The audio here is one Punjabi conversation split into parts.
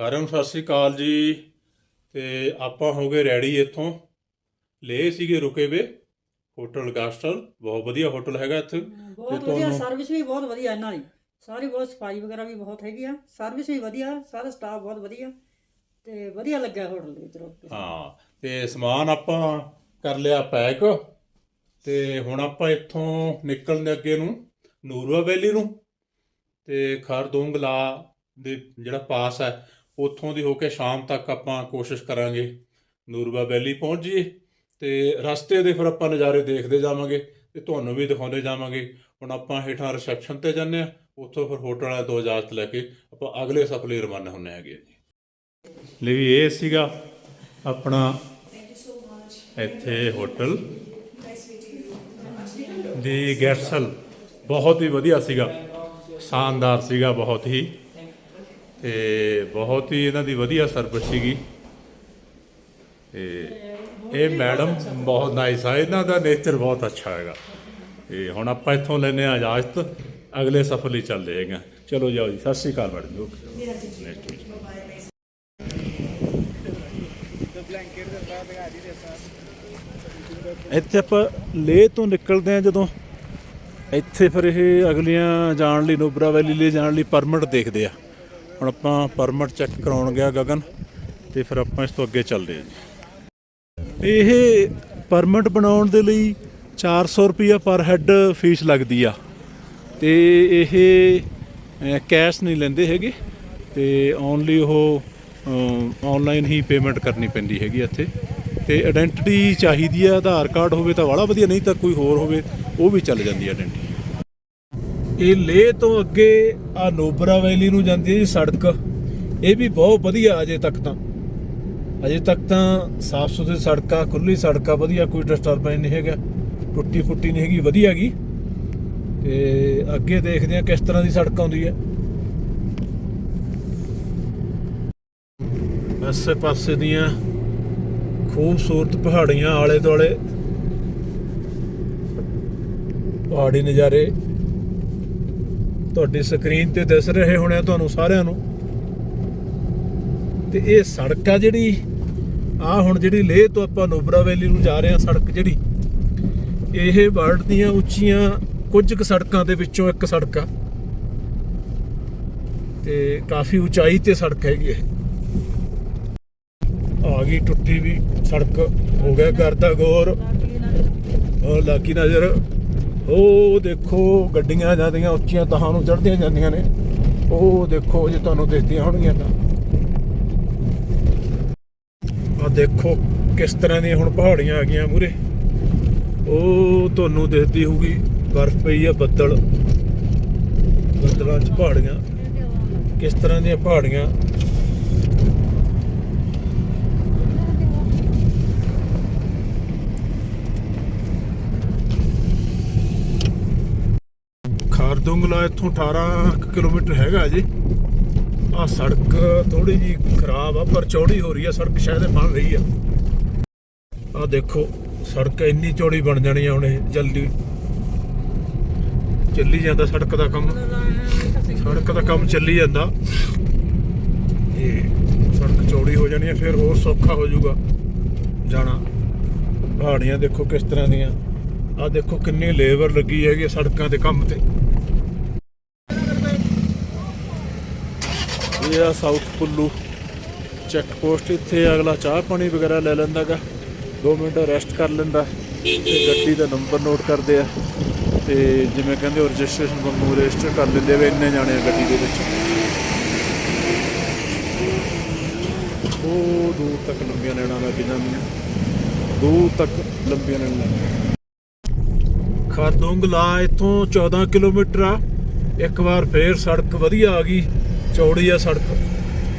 ਸਾਰਿਆਂ ਨੂੰ ਸਤਿ ਸ੍ਰੀ ਅਕਾਲ ਜੀ। ਤੇ ਆਪਾਂ ਹੋ ਗਏ ਰੈਡੀ ਇੱਥੋਂ। ਲਏ ਸੀਗੇ ਰੁਕੇ ਵੇ। ਹੋਟਲ ਗਾਸਟਲ। ਬਹੁਤ ਵਧੀਆ ਹੋਟਲ ਹੈਗਾ ਇੱਥੇ। ਬਹੁਤ ਵਧੀਆ। ਸਰਵਿਸ ਵੀ ਬਹੁਤ ਵਧੀਆ ਇਹਨਾਂ ਦੀ। ਸਾਰੀ ਬਹੁਤ ਸਫ਼ਾਈ ਵਗੈਰਾ ਵੀ ਬਹੁਤ ਹੈਗੀ ਆ। ਸਰਵਿਸ ਵੀ ਵਧੀਆ। ਸਾਰਾ ਸਟਾਫ ਬਹੁਤ ਵਧੀਆ। ਤੇ ਵਧੀਆ ਲੱਗਾ ਹੋਟਲ ਦੇ ਵਿੱਚ ਰੁਕ ਕੇ। ਹਾਂ ਤੇ ਸਮਾਨ ਆਪਾਂ ਕਰ ਲਿਆ ਪੈਕ। ਤੇ ਹੁਣ ਆਪਾਂ ਇੱਥੋਂ ਨਿਕਲਣ ਦੇ ਅੱਗੇ ਨੂੰ ਨੂਰਵਾ ਵੈਲੀ ਨੂੰ। ਤੇ ਖਰਦੋਂਗਲਾ ਦੇ ਜਿਹੜਾ ਪਾਸ ਹੈ ਉੱਥੋਂ ਦੀ ਹੋ ਕੇ ਸ਼ਾਮ ਤੱਕ ਆਪਾਂ ਕੋਸ਼ਿਸ਼ ਕਰਾਂਗੇ। ਨੂਰਬਾ ਵੈਲੀ ਪਹੁੰਚ ਜਾਈਏ ਤੇ ਰਸਤੇ ਦੇ ਫਿਰ ਆਪਾਂ ਨਜ਼ਾਰੇ ਦੇਖਦੇ ਜਾਵਾਂਗੇ ਤੇ ਤੁਹਾਨੂੰ ਵੀ ਦਿਖਾਉਂਦੇ ਜਾਵਾਂਗੇ। ਹੁਣ ਆਪਾਂ ਹੇਠਾਂ ਰਿਸੈਪਸ਼ਨ ਤੇ ਜਾਂਦੇ ਆ ਉੱਥੋਂ ਫਿਰ ਹੋਟਲ ਵਾਲੇ ਦੋ ਇਜਾਜ਼ਤ ਲੈ ਕੇ ਆਪਾਂ ਅਗਲੇ ਸਫ਼ਰ ਲਈ ਰਵਾਨਾ ਹੁੰਨੇ ਹੈਗੇ ਜੀ। ਲਈ ਇਹ ਸੀਗਾ ਆਪਣਾ ਇੱਥੇ ਹੋਟਲ ਦੀ ਗੈਟਸਲ ਬਹੁਤ ਹੀ ਵਧੀਆ ਸੀਗਾ, ਸ਼ਾਨਦਾਰ ਸੀਗਾ, ਬਹੁਤ ਹੀ। ਤੇ ਬਹੁਤ ਹੀ ਇਹਨਾਂ ਦੀ ਵਧੀਆ ਸਰਵਿਸ ਸੀਗੀ। ਤੇ ਇਹ ਮੈਡਮ ਬਹੁਤ ਨਾਈਸ ਆ, ਇਹਨਾਂ ਦਾ ਨੇਚਰ ਬਹੁਤ ਅੱਛਾ ਹੈਗਾ। ਤੇ ਹੁਣ ਆਪਾਂ ਇੱਥੋਂ ਲੈਨੇ ਆ ਇਜਾਜ਼ਤ, ਅਗਲੇ ਸਫ਼ਰ ਲਈ ਚੱਲਦੇ ਹੈਗੇ ਹਾਂ। ਚਲੋ ਜਾਓ ਜੀ, ਸਤਿ ਸ਼੍ਰੀ ਅਕਾਲ ਮੈਡਮ ਜੀ, ਓਕੇ। Next to ਇੱਥੇ ਆਪਾਂ ਲੇਹ ਤੋਂ ਨਿਕਲਦੇ ਆ ਜਦੋਂ ਇੱਥੇ ਫਿਰ ਇਹ ਅਗਲੀਆਂ ਜਾਣ ਲਈ, ਨੋਬਰਾ ਵੈਲੀ ਲਈ ਜਾਣ ਲਈ ਪਰਮਿਟ ਦੇਖਦੇ ਆ। ਹੁਣ ਆਪਾਂ ਪਰਮਿਟ ਚੈੱਕ ਕਰਾਉਣ ਗਿਆ ਗਗਨ, ਤੇ ਫਿਰ ਆਪਾਂ ਇਸ ਤੋਂ ਅੱਗੇ ਚੱਲਦੇ ਹਾਂ ਜੀ। ਇਹ ਪਰਮਿਟ ਬਣਾਉਣ ਦੇ ਲਈ 400 ਰੁਪਿਆ ਪਰ ਹੈੱਡ ਫੀਸ ਲੱਗਦੀ ਆ। ਤੇ ਇਹ ਕੈਸ਼ ਨਹੀਂ ਲੈਂਦੇ ਹੈਗੇ, ਤੇ ਓਨਲੀ ਉਹ ਆਨਲਾਈਨ ਹੀ ਪੇਮੈਂਟ ਕਰਨੀ ਪੈਂਦੀ ਹੈਗੀ ਇੱਥੇ। ਤੇ ਆਇਡੈਂਟੀਟੀ ਚਾਹੀਦੀ ਆ, ਆਧਾਰ ਕਾਰਡ ਹੋਵੇ ਤਾਂ ਵਾਲਾ ਵਧੀਆ, ਨਹੀਂ ਤਾਂ ਕੋਈ ਹੋਰ ਹੋਵੇ, ਉਹ ਵੀ ਚੱਲ ਜਾਂਦੀ ਹੈ ਆਇਡੈਂਟੀ ਇਹ ਲੇਹ ਤੋਂ ਅੱਗੇ ਆ ਨੋਬਰਾ ਵੈਲੀ ਨੂੰ ਜਾਂਦੀ ਹੈ ਜੀ ਸੜਕ। ਇਹ ਵੀ ਬਹੁਤ ਵਧੀਆ ਅਜੇ ਤੱਕ ਤਾਂ। ਅਜੇ ਤੱਕ ਤਾਂ ਸਾਫ਼ ਸੁਥਰੀ ਸੜਕਾਂ ਖੁੱਲੀ ਸੜਕਾਂ ਵਧੀਆ, ਕੋਈ ਡਿਸਟਰਬੈਂਸ ਨਹੀਂ ਹੈਗਾ। ਟੁੱਟੀ ਫੁੱਟੀ ਨਹੀਂ ਹੈਗੀ, ਵਧੀਆ ਹੈਗੀ। ਤੇ ਅੱਗੇ ਦੇਖਦੇ ਆ ਕਿਸ ਤਰ੍ਹਾਂ ਦੀ ਸੜਕ ਆਉਂਦੀ ਹੈ। ਆਸੇ ਪਾਸੇ ਦੀਆਂ ਖੂਬਸੂਰਤ ਪਹਾੜੀਆਂ ਆਲੇ ਦੁਆਲੇ ਪਹਾੜੀ ਨਜ਼ਾਰੇ ਤੁਹਾਡੀ ਸਕਰੀਨ ਤੇ ਦਿਸ ਰਹੇ ਹੋਣੇ ਆ ਤੁਹਾਨੂੰ ਸਾਰਿਆਂ ਨੂੰ। ਤੇ ਇਹ ਸੜਕ ਆ ਜਿਹੜੀ ਆ ਹੁਣ ਜਿਹੜੀ ਲੇਹ ਤੋਂ ਆਪਾਂ ਨੋਬਰਾ ਵੈਲੀ ਨੂੰ ਜਾ ਰਹੇ ਆ ਸੜਕ ਜਿਹੜੀ, ਇਹ ਵਰਲਡ ਦੀਆਂ ਉੱਚੀਆਂ ਕੁਝ ਕੁ ਸੜਕਾਂ ਦੇ ਵਿੱਚੋਂ ਇੱਕ ਸੜਕ ਆ। ਤੇ ਕਾਫੀ ਉਚਾਈ ਤੇ ਸੜਕ ਹੈਗੀ ਇਹ। ਆ ਗਈ ਟੁੱਟੀ ਵੀ ਸੜਕ, ਹੋ ਗਿਆ ਕਰਦਾ ਗੌਰ। ਲਾਕੀ ਨਜ਼ਰ। ਉਹ ਦੇਖੋ ਗੱਡੀਆਂ ਜਾਂਦੀਆਂ, ਉੱਚੀਆਂ ਤਹਾਂ ਨੂੰ ਚੜ੍ਹਦੀਆਂ ਜਾਂਦੀਆਂ ਨੇ। ਉਹ ਦੇਖੋ ਜੇ ਤੁਹਾਨੂੰ ਦਿਖਦੀਆਂ ਹੋਣਗੀਆਂ ਤਾਂ। ਆ ਦੇਖੋ ਕਿਸ ਤਰ੍ਹਾਂ ਦੀਆਂ ਹੁਣ ਪਹਾੜੀਆਂ ਆ ਗਈਆਂ ਮੂਰੇ। ਉਹ ਤੁਹਾਨੂੰ ਦਿਖਦੀ ਹੋਊਗੀ, ਬਰਫ਼ ਪਈ ਆ ਬੱਦਲ। ਬੱਦਲਾਂ 'ਚ ਪਹਾੜੀਆਂ। ਕਿਸ ਤਰ੍ਹਾਂ ਦੀਆਂ ਪਹਾੜੀਆਂ ਖਾਰਦੁੰਗਲਾ ਇੱਥੋਂ 18 ਕੁ ਕਿਲੋਮੀਟਰ ਹੈਗਾ ਜੀ। ਆ ਸੜਕ ਥੋੜੀ ਜੀ ਖਰਾਬ ਆ, ਪਰ ਚੌੜੀ ਹੋ ਰਹੀ ਆ, ਸੜਕ ਸ਼ਾਇਦ ਬਣ ਰਹੀ ਆ। ਆ ਦੇਖੋ, ਸੜਕ ਇੰਨੀ ਚੌੜੀ ਬਣ ਜਾਣੀ ਆ ਹੁਣ ਇਹ, ਜਲਦੀ। ਚੱਲੀ ਜਾਂਦਾ ਸੜਕ ਦਾ ਕੰਮ। ਸੜਕ ਦਾ ਕੰਮ ਚੱਲੀ ਜਾਂਦਾ। ਇਹ ਸੜਕ ਚੌੜੀ ਹੋ ਜਾਣੀ ਆ, ਫਿਰ ਹੋਰ ਸੌਖਾ ਹੋ ਜਾਊਗਾ। ਜਾਣਾ। ਪਹਾੜੀਆਂ ਦੇਖੋ ਕਿਸ ਤਰ੍ਹਾਂ ਦੀਆਂ। ਆ ਦੇਖੋ ਕਿੰਨੀ ਲੇਬਰ ਲੱਗੀ ਹੈਗੀ ਆ ਸੜਕਾਂ ਦੇ ਕੰਮ ਤੇ। ਇਹ ਆ ਸਾਊਥ ਪੁੱਲੂ ਚੈੱਕ ਪੋਸਟ ਇੱਥੇ ਅਗਲਾ ਚਾਹ ਪਾਣੀ ਵਗੈਰਾ ਲੈ ਲੈਂਦਾਗਾ। 2 ਮਿੰਟ ਰੈਸਟ ਕਰ ਲੈਂਦਾ। ਤੇ ਗੱਡੀ ਦਾ ਨੰਬਰ ਨੋਟ ਕਰਦੇ ਆ। ਤੇ ਜਿਵੇਂ ਕਹਿੰਦੇ, ਉਹ ਰਜਿਸਟ੍ਰੇਸ਼ਨ ਵਾਂਗੂ ਰਜਿਸਟਰ ਕਰ ਲੈਂਦੇ ਵੇ ਇੰਨੇ ਜਾਣੇ ਆ ਗੱਡੀ ਦੇ ਵਿੱਚ। ਉਹ ਦੂਰ ਤੱਕ ਲੰਬੀਆਂ ਲੈਣਾ ਲੱਗ ਜਾਂਦੀਆਂ ਦੂਰ ਤੱਕ ਲੰਬੀਆਂ ਲੈਣਾ ਖਾਰਦੋਂਗਲਾ ਇੱਥੋਂ 14 ਕਿਲੋਮੀਟਰ ਆ। ਇੱਕ ਵਾਰ ਫੇਰ ਸੜਕ ਵਧੀਆ ਆ ਗਈ। ਚੌੜੀ ਆ ਸੜਕ।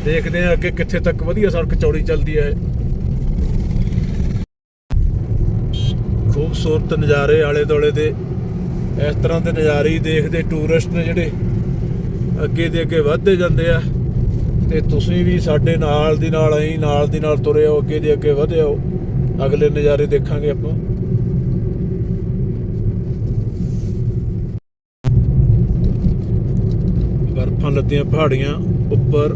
ਦੇਖਦੇ ਆ ਅੱਗੇ ਕਿੱਥੇ ਤੱਕ ਵਧੀਆ ਸੜਕ ਚੌੜੀ ਚੱਲਦੀ ਹੈ ਖੂਬਸੂਰਤ ਨਜ਼ਾਰੇ ਆਲੇ ਦੁਆਲੇ ਦੇ, ਇਸ ਤਰ੍ਹਾਂ ਦੇ ਨਜ਼ਾਰੇ ਹੀ ਦੇਖਦੇ ਟੂਰਿਸਟ ਨੇ ਜਿਹੜੇ ਅੱਗੇ ਦੇ ਅੱਗੇ ਵੱਧਦੇ ਜਾਂਦੇ ਆ। ਤੇ ਤੁਸੀਂ ਵੀ ਸਾਡੇ ਨਾਲ ਦੀ ਨਾਲ ਐਂ ਨਾਲ ਦੀ ਨਾਲ ਤੁਰੇ ਆਓ, ਅੱਗੇ ਦੇ ਅੱਗੇ ਵਧੇ ਆਓ। ਅਗਲੇ ਨਜ਼ਾਰੇ ਦੇਖਾਂਗੇ ਆਪਾਂ। ਪਹਾੜਾਂ ਲੱਦੀਆਂ ਪਹਾੜੀਆਂ ਉੱਪਰ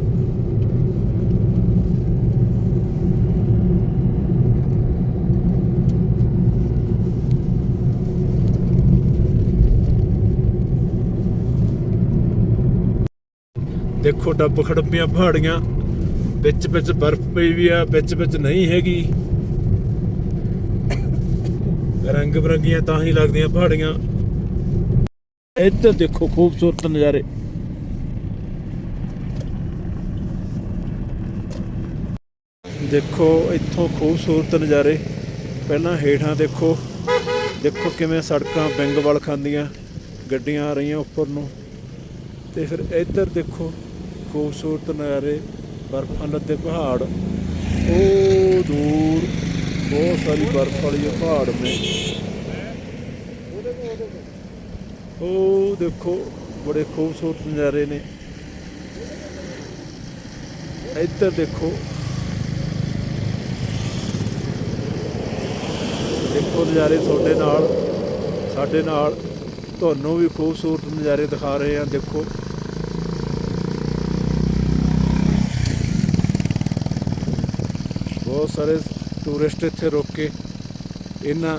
ਦੇਖੋ ਡੱਬ ਖੜੱਪੀਆਂ ਪਹਾੜੀਆਂ, ਵਿੱਚ ਵਿੱਚ ਬਰਫ਼ ਪਈ ਵੀ ਆ, ਵਿੱਚ ਵਿੱਚ ਨਹੀਂ ਹੈਗੀ। ਰੰਗ ਬਰੰਗੀਆਂ ਤਾਂ ਹੀ ਲੱਗਦੀਆਂ ਪਹਾੜੀਆਂ। ਇੱਥੇ ਦੇਖੋ ਖੂਬਸੂਰਤ ਨਜ਼ਾਰੇ। ਦੇਖੋ ਇੱਥੋਂ ਖੂਬਸੂਰਤ ਨਜ਼ਾਰੇ। ਪਹਿਲਾਂ ਹੇਠਾਂ ਦੇਖੋ। ਦੇਖੋ ਕਿਵੇਂ ਸੜਕਾਂ ਬਿੰਗ ਵੱਲ ਖਾਂਦੀਆਂ, ਗੱਡੀਆਂ ਆ ਰਹੀਆਂ ਉੱਪਰ ਨੂੰ। ਤੇ ਫਿਰ ਇੱਧਰ ਦੇਖੋ ਖੂਬਸੂਰਤ ਨਜ਼ਾਰੇ, ਬਰਫ਼ਾਂ ਲੱਦੇ ਪਹਾੜ। ਉਹ ਦੂਰ ਬਹੁਤ ਸਾਰੀ ਬਰਫ਼ ਵਾਲੀ ਪਹਾੜ ਨੇ। ਉਹ ਦੇਖੋ ਬੜੇ ਖੂਬਸੂਰਤ ਨਜ਼ਾਰੇ ਨੇ। ਇੱਧਰ ਦੇਖੋ ਦੇਖੋ ਨਜ਼ਾਰੇ ਤੁਹਾਡੇ ਨਾਲ, ਸਾਡੇ ਨਾਲ ਤੁਹਾਨੂੰ ਵੀ ਖੂਬਸੂਰਤ ਨਜ਼ਾਰੇ ਦਿਖਾ ਰਹੇ ਹਾਂ, ਦੇਖੋ। ਬਹੁਤ ਸਾਰੇ ਟੂਰਿਸਟ ਇੱਥੇ ਰੁਕ ਕੇ ਇਹਨਾਂ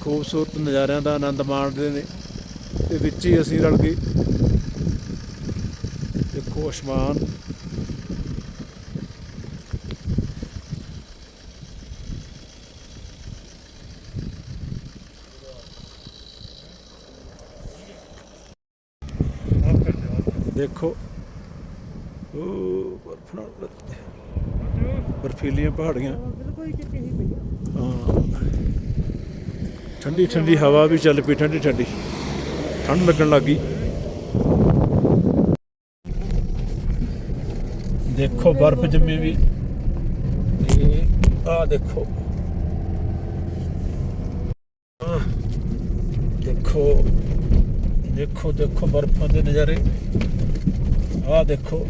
ਖੂਬਸੂਰਤ ਨਜ਼ਾਰਿਆਂ ਦਾ ਆਨੰਦ ਮਾਣਦੇ ਨੇ ਤੇ ਵਿੱਚ ਹੀ ਅਸੀਂ ਰਲ ਗਏ। ਦੇਖੋ ਅਸਮਾਨ। ਦੇਖੋ। ਉਹ ਬਰਫ ਨਾਲ ਬਰਫੀਲੀਆਂ ਪਹਾੜੀਆਂ। ਹੀ। ਆ ਠੰਡੀ ਠੰਡੀ ਹਵਾ ਵੀ ਚੱਲ ਪਈ ਠੰਡੀ ਠੰਡੀ। ਠੰਡ ਲੱਗਣ ਲੱਗੀ ਦੇਖੋ ਬਰਫ਼ ਜੰਮੀ ਵੀ। ਤੇ ਆਹ ਦੇਖੋ। ਦੇਖੋ। ਦੇਖੋ ਦੇਖੋ ਬਰਫ਼ਾਂ ਦੇ ਨਜ਼ਾਰੇ। ਆਹ ਦੇਖੋ।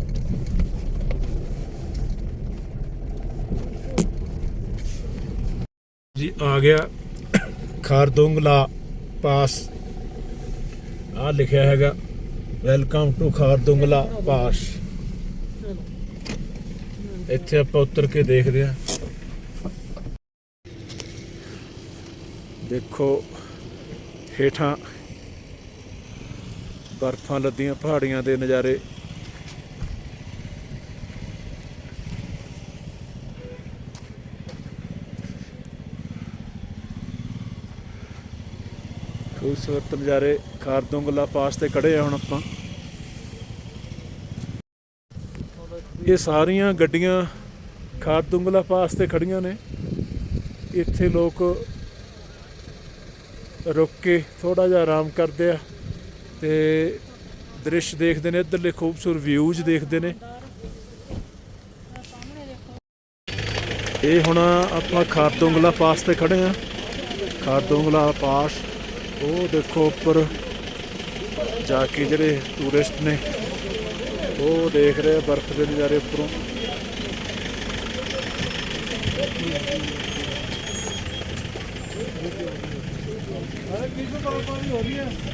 ਜੀ, ਆ ਗਿਆ। ਖਾਰਦੁੰਗਲਾ ਪਾਸ। ਆ ਲਿਖਿਆ ਹੈਗਾ ਵੈਲਕਮ ਟੂ ਖਾਰਦੁੰਗਲਾ ਪਾਸ। ਇੱਥੇ ਆਪਾਂ ਉਤਰ ਕੇ ਦੇਖਦੇ ਆ ਦੇਖੋ, ਹੇਠਾਂ ਬਰਫਾਂ ਲੱਦੀਆਂ ਪਹਾੜੀਆਂ ਦੇ ਨਜ਼ਾਰੇ। ਖੂਬਸੂਰਤ ਨਜ਼ਾਰੇ ਖਾਰਦੁੰਗਲਾ ਪਾਸ ਤੇ ਖੜੇ ਆ ਹੁਣ ਆਪਾਂ। ਇਹ ਸਾਰੀਆਂ ਗੱਡੀਆਂ ਖਾਰਦੋਂਗਲਾ ਪਾਸ ਤੇ ਖੜੀਆਂ ਨੇ। ਇੱਥੇ ਲੋਕ ਰੁਕ ਕੇ ਥੋੜਾ ਜਿਹਾ ਆਰਾਮ ਕਰਦੇ ਆ ਤੇ ਦ੍ਰਿਸ਼ ਦੇਖਦੇ ਨੇ, ਇੱਧਰਲੇ ਖੂਬਸੂਰਤ ਵਿਊਜ਼ ਦੇਖਦੇ ਨੇ। ਇਹ ਹੁਣ ਆਪਾਂ ਖਾਰਦੁੰਗਲਾ ਪਾਸ ਤੇ ਖੜੇ ਆ। ਖਾਰਦੁੰਗਲਾ ਪਾਸ ਉਹ ਦੇਖੋ ਉੱਪਰ ਜਾ ਕੇ ਜਿਹੜੇ ਟੂਰਿਸਟ ਨੇ, ਉਹ ਦੇਖ ਰਹੇ ਆ ਬਰਫ਼ ਦੇ ਨਜ਼ਾਰੇ ਉੱਪਰੋਂ।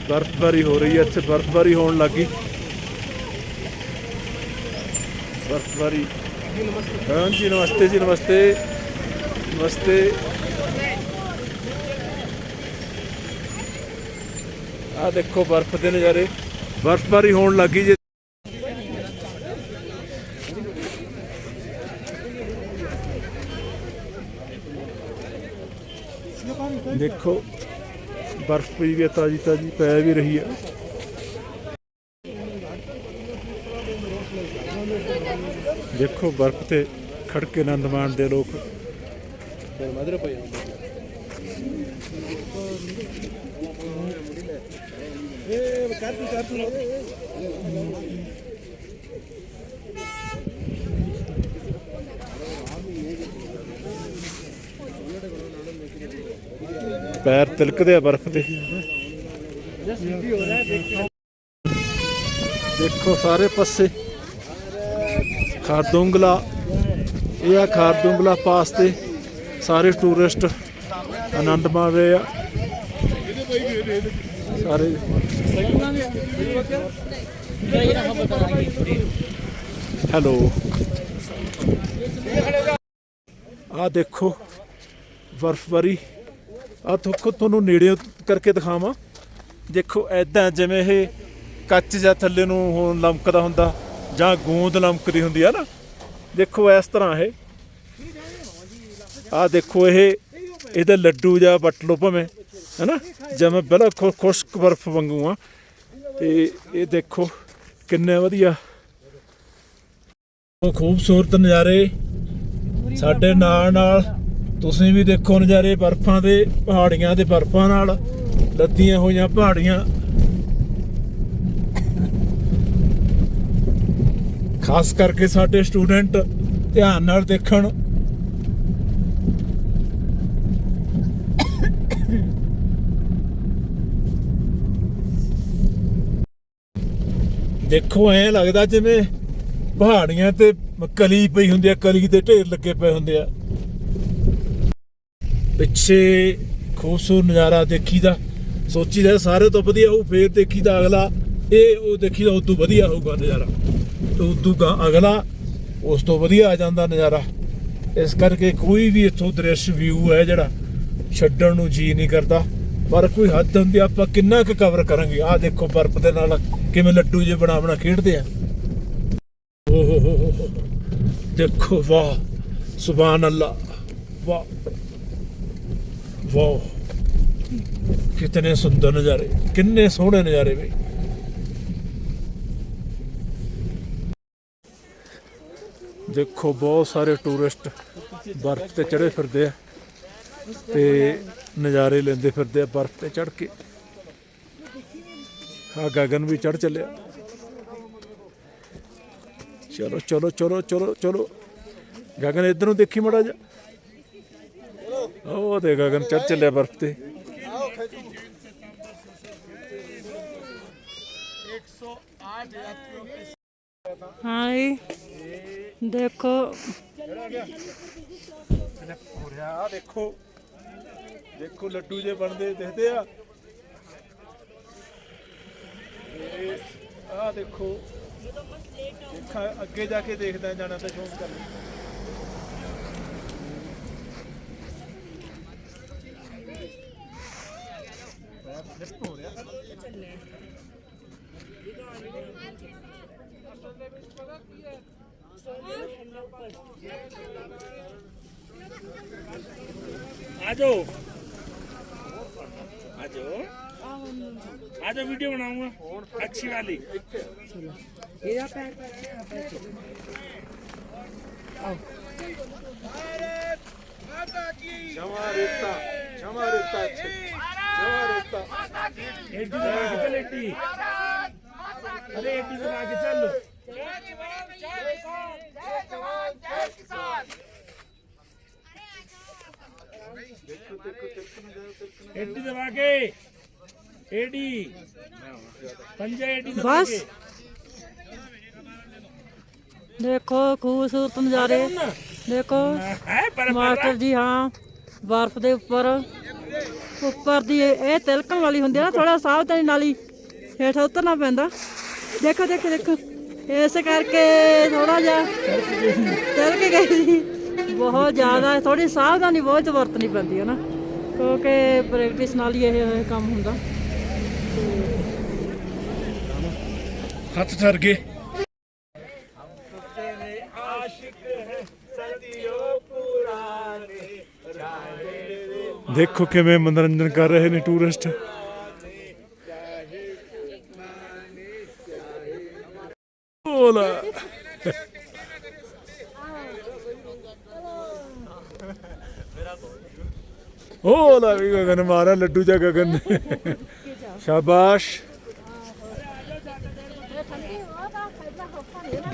ਬਰਫ਼ਬਾਰੀ ਹੋ ਰਹੀ ਹੈ। ਇੱਥੇ ਬਰਫ਼ਬਾਰੀ ਹੋਣ ਲੱਗੀ ਬਰਫ਼ਬਾਰੀ। ਹਾਂਜੀ, ਨਮਸਤੇ ਜੀ, ਨਮਸਤੇ। ਨਮਸਤੇ। ਆ ਦੇਖੋ ਬਰਫ਼ ਦੇ ਨਜ਼ਾਰੇ। ਬਰਫ਼ਬਾਰੀ ਹੋਣ ਲੱਗੀ ਜੇ। ਦੇਖੋ, ਬਰਫ਼ ਪਈ ਵੀ ਤਾਜੀ ਤਾਜੀ ਪੈ ਵੀ ਰਹੀ ਹੈ। ਦੇਖੋ, ਬਰਫ਼ ਤੇ ਖੜਕੇ ਆਨੰਦ ਮਾਣਦੇ ਲੋਕ। ਪੈਰ ਤਿਲਕਦੇ ਆ ਬਰਫ਼ ਤੇ ਦੇਖੋ ਸਾਰੇ ਪਾਸੇ ਖਾਰਦੁੰਗਲਾ ਇਹ ਆ ਖਾਰਦੁੰਗਲਾ ਪਾਸ ਤੇ ਸਾਰੇ ਟੂਰਿਸਟ ਆਨੰਦ ਮਾਣ ਰਹੇ ਆ। ਸਾਰੇ ਹੈਲੋ। ਆ ਦੇਖੋ ਬਰਫ਼ਬਾਰੀ ਆ ਦੇਖੋ, ਤੁਹਾਨੂੰ ਨੇੜੇ ਕਰਕੇ ਦਿਖਾਵਾਂ। ਦੇਖੋ ਐਦਾਂ ਜਿਵੇਂ ਇਹ ਕੱਚ ਜਾਂ ਥੱਲੇ ਨੂੰ ਹੁਣ ਲਮਕਦਾ ਹੁੰਦਾ, ਜਾਂ ਗੂੰਦ ਲਮਕਦੀ ਹੁੰਦੀ ਆ ਨਾ। ਦੇਖੋ, ਇਸ ਤਰ੍ਹਾਂ ਇਹ। ਆ ਦੇਖੋ, ਇਹ ਇਹਦੇ ਲੱਡੂ ਜਾਂ ਵੱਟ ਲਓ ਭਾਵੇਂ। ਹੈਨਾ? ਜਿਵੇਂ ਬਿਲਕੁਲ ਖੁਸ਼ਕ ਬਰਫ਼ ਵਾਂਗੂ ਆ, ਤੇ ਇਹ ਦੇਖੋ ਕਿੰਨੇ ਵਧੀਆ ਖੂਬਸੂਰਤ ਨਜ਼ਾਰੇ ਸਾਡੇ ਨਾਲ ਨਾਲ ਤੁਸੀਂ ਵੀ ਦੇਖੋ ਨਜ਼ਾਰੇ ਬਰਫ਼ਾਂ ਦੇ, ਪਹਾੜੀਆਂ ਦੇ ਬਰਫ਼ਾਂ ਨਾਲ ਲੱਦੀਆਂ ਹੋਈਆਂ ਪਹਾੜੀਆਂ। ਖਾਸ ਕਰਕੇ ਸਾਡੇ ਸਟੂਡੈਂਟ ਧਿਆਨ ਨਾਲ ਦੇਖਣ ਦੇਖੋ, ਐ ਲੱਗਦਾ ਜਿਵੇਂ ਪਹਾੜੀਆਂ ਤੇ ਕਲੀ ਪਈ ਹੁੰਦੀ ਆ, ਕਲੀ ਦੇ ਢੇਰ ਲੱਗੇ ਪਏ ਹੁੰਦੇ ਆ। ਪਿੱਛੇ ਖੂਬਸੂਰਤ ਨਜ਼ਾਰਾ ਦੇਖੀਦਾ, ਸੋਚੀਦਾ ਸਾਰੇ ਤੋਂ ਵਧੀਆ ਉਹ ਫੇਰ ਦੇਖੀਦਾ ਅਗਲਾ, ਇਹ ਉਹ ਦੇਖੀਦਾ, ਉਦੋਂ ਵਧੀਆ ਹੋਊਗਾ ਨਜ਼ਾਰਾ। ਤੇ ਉਦੋਂ ਗਾ ਅਗਲਾ, ਉਸ ਤੋਂ ਵਧੀਆ ਆ ਜਾਂਦਾ ਨਜ਼ਾਰਾ। ਇਸ ਕਰਕੇ ਕੋਈ ਵੀ ਇੱਥੋਂ ਦ੍ਰਿਸ਼, ਵਿਊ ਹੈ ਜਿਹੜਾ, ਛੱਡਣ ਨੂੰ ਜੀ ਨਹੀਂ ਕਰਦਾ। ਪਰ ਕੋਈ ਹੱਦ ਹੁੰਦੀ ਆ, ਆਪਾਂ ਕਿੰਨਾ ਕੁ ਕਵਰ ਕਰਾਂਗੇ? ਆਹ ਦੇਖੋ ਬਰਫ਼ ਦੇ ਨਾਲ ਕਿਵੇਂ ਲੱਡੂ ਜੇ ਬਣਾ ਬਣਾ ਖੇਡਦੇ ਆ। ਓ ਦੇਖੋ ਵਾਹ ਸੁਭਾਨ ਅੱਲਾ ਵਾਹ ਵਾਹ। ਕਿਤਨੇ ਸੁੰਦਰ ਨਜ਼ਾਰੇ ਕਿੰਨੇ ਸੋਹਣੇ ਨਜ਼ਾਰੇ ਬਈ। ਦੇਖੋ ਬਹੁਤ ਸਾਰੇ ਟੂਰਿਸਟ ਬਰਫ਼ ਤੇ ਚੜੇ ਫਿਰਦੇ ਆ। ਤੇ ਨਜ਼ਾਰੇ ਲੈਂਦੇ ਫਿਰਦੇ ਆ ਬਰਫ਼ ਤੇ ਚੜ ਕੇ। ਆ ਗਗਨ ਵੀ ਚੜ ਚੱਲਿਆ। ਚਲੋ ਚਲੋ ਚਲੋ ਚਲੋ ਚਲੋ। ਗਗਨ ਇੱਧਰ ਨੂੰ ਦੇਖੀ ਮੜਾ ਜਾ ਉਹ ਦੇ ਗਗਨ ਚੜ ਚੱਲਿਆ ਬਰਫ਼ ਤੇ। ਹਾਂ ਜੀ ਦੇਖੋ ਹੋ ਰਿਹਾ ਆ ਦੇਖੋ। ਦੇਖੋ ਲੱਡੂ ਜੇ ਬਣਦੇ, ਦਿਖਦੇ ਆ। ਆ ਦੇਖੋ, ਦੇਖਾਂ, ਅੱਗੇ ਜਾ ਕੇ ਦੇਖਦਾ ਜਾਣਾ ਤੇ ਸ਼ੌਂਕ ਕਰ ਹੋ आज वीडियो बनाऊँगा। अच्छी वाली। चलो ये जा पैर आओ भारत माता की क्षमा रेता क्षमा रेता क्षमा रेता माता की एक दिन आगे चल एक दिन अरे एक दिन आगे चल। जय जवान जय किसान जय जवान जय किसान एट्टी दबा के। ఏడి పంజాయటీ ਬਸ। ਦੇਖੋ ਖੂਬਸੂਰਤ ਨਜ਼ਾਰੇ। ਦੇਖੋ। ਮਾਸਟਰ ਜੀ ਹਾਂ। ਬਰਫ਼ ਦੇ ਉੱਪਰ। ਉੱਪਰ ਦੀ ਇਹ ਇਹ ਤਿਲਕਣ ਵਾਲੀ ਹੁੰਦੀ ਆ ਨਾ ਥੋੜਾ ਸਾਵਧਾਨੀ ਨਾਲ ਹੀ ਹੇਠ ਉਤਰਨਾ ਪੈਂਦਾ। ਦੇਖੋ ਦੇਖੋ ਦੇਖੋ। ਇਸ ਕਰਕੇ ਥੋੜਾ ਜਿਹਾ ਤਿਲਕ ਗਈ ਸੀ। ਬਹੁਤ ਜ਼ਿਆਦਾ ਥੋੜੀ ਸਾਵਧਾਨੀ ਬਹੁਤ ਵਰਤਣੀ ਪੈਂਦੀ ਹੈ ਨਾ। ਕਿਉਂਕਿ ਪ੍ਰੈਕਟਿਸ ਨਾਲ ਹੀ ਇਹ ਇਹ ਕੰਮ ਹੁੰਦਾ। ਹੱਥ ਠਰ ਗਏ ਦੇਖੋ ਕਿਵੇਂ ਮਨੋਰੰਜਨ ਕਰ ਰਹੇ ਨੇ ਟੂਰਿਸਟ ਹੋਲਾ ਹੋਲਾ ਵੀ ਗਗਨ ਮਾਰਾ ਲੱਡੂ ਜਾ ਗਗਨ। ਸ਼ਾਬਾਸ਼।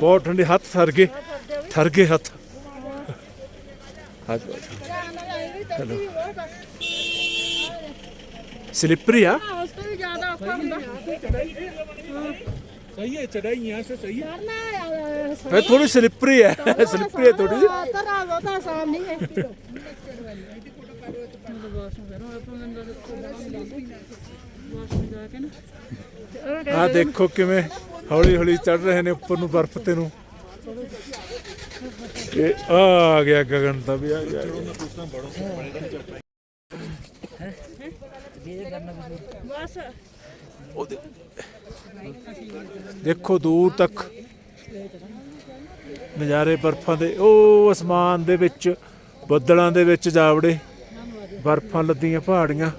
ਬਹੁਤ ਠੰਡੇ ਹੱਥ ਥਰ ਗਏ ਥਰ ਗਏ ਹੱਥ। ਹੱਥ ਸਲਿੱਪਰੀ ਆ? ਉਸ ਸਹੀ ਹੈ ਥੋੜੀ ਸਲਿੱਪਰੀ ਹੈ ਸਲਿੱਪਰੀ ਹੈ ਥੋੜੀ ਆ ਦੇਖੋ ਕਿਵੇਂ ਹੌਲੀ ਹੌਲੀ ਚੜ ਰਹੇ ਨੇ ਉੱਪਰ ਨੂੰ ਬਰਫ਼ ਤੇ ਨੂੰ। ਇਹ ਆ ਗਿਆ ਗਗਨ ਦਾ ਵੀ, ਆ ਗਿਆ। ਦੇਖੋ ਦੂਰ ਤੱਕ ਨਜ਼ਾਰੇ ਬਰਫਾਂ ਦੇ, ਉਹ ਅਸਮਾਨ ਦੇ ਵਿੱਚ, ਬੱਦਲਾਂ ਦੇ ਵਿੱਚ ਜਾਵੜੇ, ਬਰਫਾਂ ਲੱਦੀਆਂ ਪਹਾੜੀਆਂ।